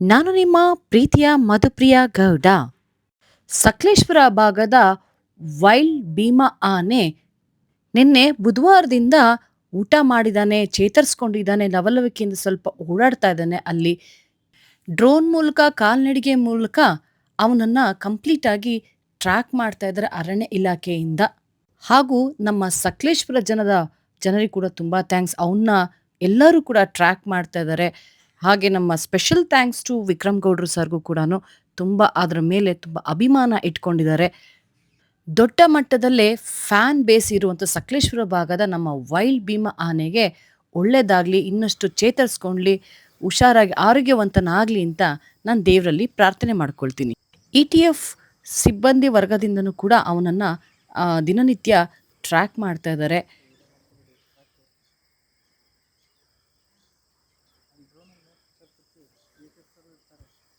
ನಾನು ನಿಮ್ಮ ಪ್ರೀತಿಯ ಮಧುಪ್ರಿಯ ಗೌಡ. ಸಕಲೇಶ್ವರ ಭಾಗದ ವೈಲ್ಡ್ ಭೀಮಾ ಆನೆ ನಿನ್ನೆ ಬುಧವಾರದಿಂದ ಊಟ ಮಾಡಿದ್ದಾನೆ ಚೇತರಿಸ್ಕೊಂಡಿದ್ದಾನೆ ಲವಲವಿಕೆಯಿಂದ ಸ್ವಲ್ಪ ಓಡಾಡ್ತಾ ಇದ್ದಾನೆ ಅಲ್ಲಿ. ಡ್ರೋನ್ ಮೂಲಕ, ಕಾಲ್ನಡಿಗೆ ಮೂಲಕ ಅವನನ್ನು ಕಂಪ್ಲೀಟ್ ಆಗಿ ಟ್ರ್ಯಾಕ್ ಮಾಡ್ತಾ ಇದ್ದಾರೆ ಅರಣ್ಯ ಇಲಾಖೆಯಿಂದ. ಹಾಗೂ ನಮ್ಮ ಸಕಲೇಶ್ವರ ಜನದ ಜನರಿಗೆ ಕೂಡ ತುಂಬ ಥ್ಯಾಂಕ್ಸ್. ಅವನ್ನ ಎಲ್ಲರೂ ಕೂಡ ಟ್ರ್ಯಾಕ್ ಮಾಡ್ತಾ ಇದ್ದಾರೆ. ಹಾಗೆ ನಮ್ಮ ಸ್ಪೆಷಲ್ ಥ್ಯಾಂಕ್ಸ್ ಟು ವಿಕ್ರಮ್ ಗೌಡ್ರು ಸರ್ಗೂ ಕೂಡ ತುಂಬ ಅದರ ಮೇಲೆ ತುಂಬ ಅಭಿಮಾನ ಇಟ್ಕೊಂಡಿದ್ದಾರೆ. ದೊಡ್ಡ ಮಟ್ಟದಲ್ಲೇ ಫ್ಯಾನ್ ಬೇಸ್ ಇರುವಂಥ ಸಕಲೇಶ್ವರ ಭಾಗದ ನಮ್ಮ ವೈಲ್ಡ್ ಭೀಮ ಆನೆಗೆ ಒಳ್ಳೆಯದಾಗಲಿ ಇನ್ನಷ್ಟು ಚೇತರಿಸ್ಕೊಂಡ್ಲಿ, ಹುಷಾರಾಗಿ ಆರೋಗ್ಯವಂತನಾಗಲಿ ಅಂತ ನಾನು ದೇವರಲ್ಲಿ ಪ್ರಾರ್ಥನೆ ಮಾಡ್ಕೊಳ್ತೀನಿ. ಇ ಟಿ ಎಫ್ ಸಿಬ್ಬಂದಿ ವರ್ಗದಿಂದನೂ ಕೂಡ ಅವನನ್ನು ದಿನನಿತ್ಯ ಟ್ರ್ಯಾಕ್ ಮಾಡ್ತಾ ಇದ್ದಾರೆ. सब कुछ ये सब सब तरह